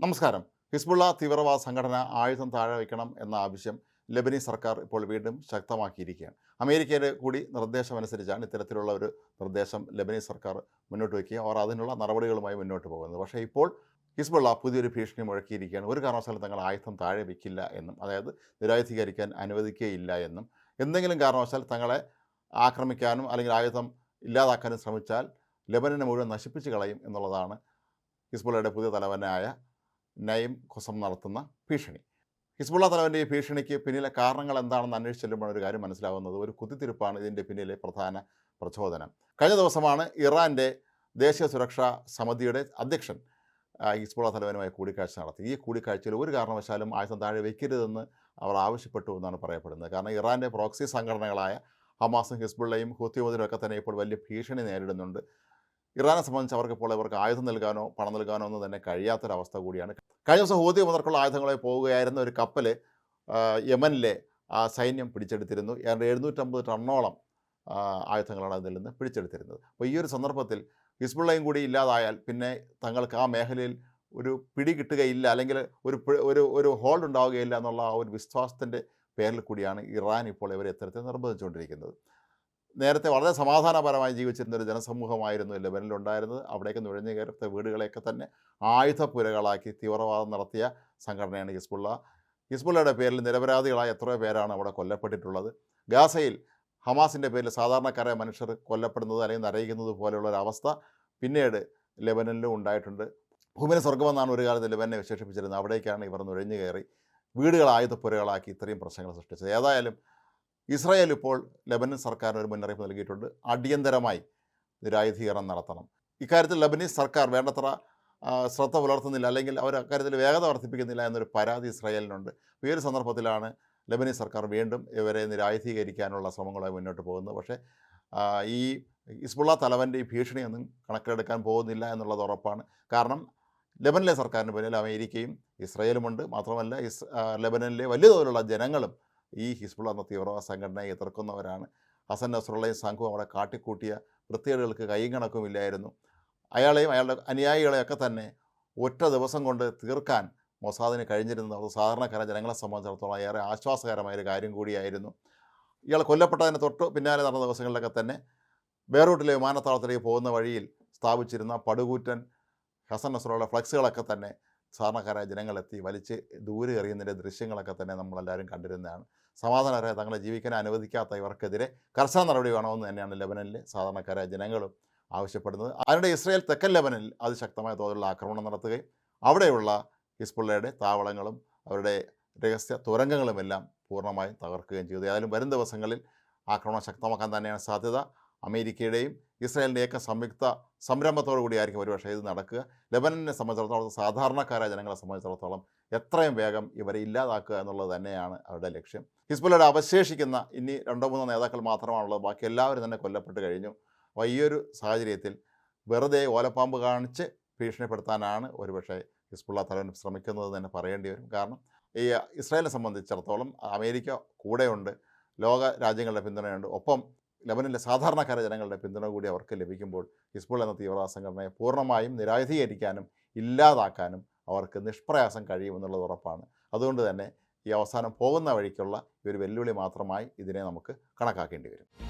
നമസ്കാരം. ഹിസ്ബുള്ള തീവ്രവാദ സംഘടന ആയുധം താഴെ വയ്ക്കണം എന്ന ആവശ്യം ലബനീസ് സർക്കാർ ഇപ്പോൾ വീണ്ടും ശക്തമാക്കിയിരിക്കുകയാണ്. അമേരിക്കയുടെ കൂടി നിർദ്ദേശമനുസരിച്ചാണ് ഇത്തരത്തിലുള്ള ഒരു നിർദ്ദേശം ലബനീസ് സർക്കാർ മുന്നോട്ട് വയ്ക്കുക. അവർ അതിനുള്ള നടപടികളുമായി മുന്നോട്ട് പോകുന്നത്. പക്ഷേ ഇപ്പോൾ ഹിസ്ബുള്ള പുതിയൊരു ഭീഷണി മുഴക്കിയിരിക്കുകയാണ്. ഒരു കാരണവശാലും തങ്ങൾ ആയുധം താഴെ വയ്ക്കില്ല എന്നും അതായത് നിരായുധീകരിക്കാൻ അനുവദിക്കുകയില്ല എന്നും. എന്തെങ്കിലും കാരണവശാൽ തങ്ങളെ ആക്രമിക്കാനും അല്ലെങ്കിൽ ആയുധം ഇല്ലാതാക്കാനും ശ്രമിച്ചാൽ ലബനനെ മുഴുവൻ നശിപ്പിച്ച് കളയും എന്നുള്ളതാണ് ഹിസ്ബുള്ളയുടെ പുതിയ തലവനായ നയിം ഖുസം നടത്തുന്ന ഭീഷണി. ഹിസ്ബുള്ള തലവന്റെ ഈ ഭീഷണിക്ക് പിന്നിലെ കാരണങ്ങൾ എന്താണെന്ന് അന്വേഷിച്ച് ചെല്ലുമ്പോൾ ഒരു കാര്യം മനസ്സിലാവുന്നത്. ഒരു കുത്തിത്തിരിപ്പാണ് ഇതിന്റെ പിന്നിലെ പ്രധാന പ്രചോദനം. കഴിഞ്ഞ ദിവസമാണ് ഇറാന്റെ ദേശീയ സുരക്ഷാ സമിതിയുടെ അധ്യക്ഷൻ ഹിസ്ബുള്ള തലവനുമായി കൂടിക്കാഴ്ച നടത്തി. ഈ കൂടിക്കാഴ്ചയിൽ ഒരു കാരണവശാലും ആയുധം താഴെ വയ്ക്കരുതെന്ന് അവർ ആവശ്യപ്പെട്ടു എന്നാണ് പറയപ്പെടുന്നത്. കാരണം ഇറാന്റെ പ്രോക്സി സംഘടനകളായ ഹമാസും ഹിസ്ബുള്ളയും ഹൂത്തിയോദിനും ഒക്കെ തന്നെ ഇപ്പോൾ വലിയ ഭീഷണി നേരിടുന്നുണ്ട്. ഇറാനെ സംബന്ധിച്ച് അവർക്ക് ഇപ്പോൾ ഇവർക്ക് ആയുധം നൽകാനോ പണം നൽകാനോ ഒന്നും തന്നെ കഴിയാത്തൊരവസ്ഥ കൂടിയാണ്. കഴിഞ്ഞ ദിവസം ഹൂതി മുതൽക്കുള്ള ആയുധങ്ങളെ പോവുകയായിരുന്ന ഒരു കപ്പൽ യമനിലെ ആ സൈന്യം പിടിച്ചെടുത്തിരുന്നു. ഏതാണ്ട് എഴുന്നൂറ്റമ്പത് ടണ്ണോളം ആയുധങ്ങളാണ് അതിൽ നിന്ന് പിടിച്ചെടുത്തിരുന്നത്. അപ്പോൾ ഈ ഒരു സന്ദർഭത്തിൽ ഹിസ്ബുള്ളയും കൂടി ഇല്ലാതായാൽ പിന്നെ തങ്ങൾക്ക് ആ മേഖലയിൽ ഒരു പിടി കിട്ടുകയില്ല അല്ലെങ്കിൽ ഒരു ഒരു ഒരു ഹോൾഡ് ഉണ്ടാവുകയില്ല എന്നുള്ള ആ ഒരു വിശ്വാസത്തിന്റെ പേരിൽ കൂടിയാണ് ഇറാൻ ഇപ്പോൾ ഇവരെ ഇത്തരത്തിൽ നിർബന്ധിച്ചുകൊണ്ടിരിക്കുന്നത്. നേരത്തെ വളരെ സമാധാനപരമായി ജീവിച്ചിരുന്ന ഒരു ജനസമൂഹമായിരുന്നു ലെബനിലുണ്ടായിരുന്നത്. അവിടേക്ക് നുഴഞ്ഞു കയറത്തെ വീടുകളെയൊക്കെ തന്നെ ആയുധപ്പുരകളാക്കി തീവ്രവാദം നടത്തിയ സംഘടനയാണ് ഹിസ്ബുള്ള. ഹിസ്ബുള്ളയുടെ പേരിൽ നിരപരാധികളായ എത്രയോ പേരാണ് അവിടെ കൊല്ലപ്പെട്ടിട്ടുള്ളത്. ഗാസയിൽ ഹമാസിന്റെ പേരിൽ സാധാരണക്കാരായ മനുഷ്യർ കൊല്ലപ്പെടുന്നത് അല്ലെങ്കിൽ നരയിക്കുന്നത് പോലെയുള്ള ഒരു അവസ്ഥ പിന്നീട് ലബനനിലും ഉണ്ടായിട്ടുണ്ട്. ഭൂമിനെ സ്വർഗമെന്നാണ് ഒരു കാലത്ത് ലെബനെ വിശേഷിപ്പിച്ചിരുന്നത്. അവിടേക്കാണ് ഇവർ നുഴഞ്ഞു കയറി വീടുകൾ ആയുധപ്പുരകളാക്കി ഇത്രയും പ്രശ്നങ്ങൾ സൃഷ്ടിച്ചത്. ഏതായാലും ഇസ്രായേൽ ഇപ്പോൾ ലെബനൻ സർക്കാരിന് ഒരു മുന്നറിയിപ്പ് നൽകിയിട്ടുണ്ട്. അടിയന്തരമായി നിരായുധീകരണം നടത്തണം. ഇക്കാര്യത്തിൽ ലബനീസ് സർക്കാർ വേണ്ടത്ര ശ്രദ്ധ പുലർത്തുന്നില്ല അല്ലെങ്കിൽ അവർ അക്കാര്യത്തിൽ വേഗത വർദ്ധിപ്പിക്കുന്നില്ല എന്നൊരു പരാതി ഇസ്രായേലിനുണ്ട്. ഈ ഒരു സന്ദർഭത്തിലാണ് ലബനീസ് സർക്കാർ വീണ്ടും ഇവരെ നിരായുധീകരിക്കാനുള്ള ശ്രമങ്ങളായി മുന്നോട്ട് പോകുന്നത്. പക്ഷേ ഈ ഇസ്ബുള്ള തലവന്റെ ഈ ഭീഷണിയൊന്നും കണക്കിലെടുക്കാൻ പോകുന്നില്ല എന്നുള്ളത് ഉറപ്പാണ്. കാരണം ലബനിലെ സർക്കാരിന് പിന്നിൽ അമേരിക്കയും ഇസ്രയേലുമുണ്ട് മാത്രമല്ല ഇസ് ലെബനനിലെ വലിയ തോതിലുള്ള ജനങ്ങളും ഈ ഹിസ്ബുള്ള എന്ന തീവ്രവാദ സംഘടനയെ എതിർക്കുന്നവരാണ്. ഹസൻ നസ്രുള്ളയും സംഘവും അവിടെ കാട്ടിക്കൂട്ടിയ വൃത്തികേടുകൾക്ക് കൈയും കണക്കുമില്ലായിരുന്നു അയാളെയും അയാളുടെ അനുയായികളെയൊക്കെ തന്നെ ഒറ്റ ദിവസം കൊണ്ട് തീർക്കാൻ മൊസാദിന് കഴിഞ്ഞിരുന്നത് അത് സാധാരണക്കാര ജനങ്ങളെ സംബന്ധിച്ചിടത്തോളം ഏറെ ആശ്വാസകരമായ ഒരു കാര്യം കൂടിയായിരുന്നു. ഇയാൾ കൊല്ലപ്പെട്ടതിന് തൊട്ട് പിന്നാലെ നടന്ന ദിവസങ്ങളിലൊക്കെ തന്നെ ബേറൂട്ടിലെ വിമാനത്താവളത്തിലേക്ക് പോകുന്ന വഴിയിൽ സ്ഥാപിച്ചിരുന്ന പടുകൂറ്റൻ ഹസൻ നസറുള്ള ഫ്ലക്സുകളൊക്കെ തന്നെ സാധാരണക്കാരായ ജനങ്ങളെത്തി വലിച്ച് ദൂരെ എറിയുന്നതിന്റെ ദൃശ്യങ്ങളൊക്കെ തന്നെ നമ്മളെല്ലാവരും കണ്ടിരുന്നതാണ്. സമാധാനപരമായി തങ്ങളെ ജീവിക്കാൻ അനുവദിക്കാത്ത ഇവർക്കെതിരെ കർശന നടപടി വേണമെന്ന് തന്നെയാണ് ലെബനനിലെ സാധാരണക്കാരായ ജനങ്ങളും ആവശ്യപ്പെടുന്നത്. അതിനിടെ ഇസ്രയേൽ തെക്കൻ ലെബനനിൽ അതിശക്തമായ തോതിലുള്ള ആക്രമണം നടത്തുകയും അവിടെയുള്ള ഹിസ്ബുള്ളയുടെ താവളങ്ങളും അവരുടെ രഹസ്യ തുരങ്കങ്ങളുമെല്ലാം പൂർണമായും തകർക്കുകയും ചെയ്തു. ഏതായാലും വരും ദിവസങ്ങളിൽ ആക്രമണം ശക്തമാക്കാൻ തന്നെയാണ് സാധ്യത. അമേരിക്കയുടെയും ഇസ്രായേലിന്റെയൊക്കെ സംയുക്ത സംരംഭത്തോടു കൂടിയായിരിക്കും ഒരുപക്ഷേ ഇത് നടക്കുക. ലെബനനെ സംബന്ധിച്ചിടത്തോളം സാധാരണക്കാരായ ജനങ്ങളെ സംബന്ധിച്ചിടത്തോളം എത്രയും വേഗം ഇവരെ ഇല്ലാതാക്കുക എന്നുള്ളത് തന്നെയാണ് അവരുടെ ലക്ഷ്യം. ഹിസ്ബുലയുടെ അവശേഷിക്കുന്ന ഇനി രണ്ടോ മൂന്നോ നേതാക്കൾ മാത്രമാണുള്ളത്. ബാക്കി എല്ലാവരും തന്നെ കൊല്ലപ്പെട്ട് കഴിഞ്ഞു. അപ്പോൾ ഈ ഒരു സാഹചര്യത്തിൽ വെറുതെ ഓലപ്പാമ്പ് കാണിച്ച് ഭീഷണിപ്പെടുത്താനാണ് ഒരുപക്ഷെ ഹിസ്ബുള്ള തലവൻ ശ്രമിക്കുന്നത് തന്നെ പറയേണ്ടി വരും. കാരണം ഈ ഇസ്രായേലിനെ സംബന്ധിച്ചിടത്തോളം അമേരിക്ക കൂടെയുണ്ട്. ലോക രാജ്യങ്ങളുടെ പിന്തുണയുണ്ട്. ഒപ്പം ലെബനിലെ സാധാരണക്കാര ജനങ്ങളുടെ പിന്തുണ കൂടി അവർക്ക് ലഭിക്കുമ്പോൾ ഹിസ്ബുൾ എന്ന തീവ്രവാദ സംഘടനയെ പൂർണമായും നിരായുധീകരിക്കാനും ഇല്ലാതാക്കാനും അവർക്ക് നിഷ്പ്രയാസം കഴിയുമെന്നുള്ളത് ഉറപ്പാണ്. അതുകൊണ്ട് തന്നെ ഈ അവസാനം പോകുന്ന വഴിക്കുള്ള ഒരു വെല്ലുവിളി മാത്രമായി ഇതിനെ നമുക്ക് കണക്കാക്കേണ്ടി വരും.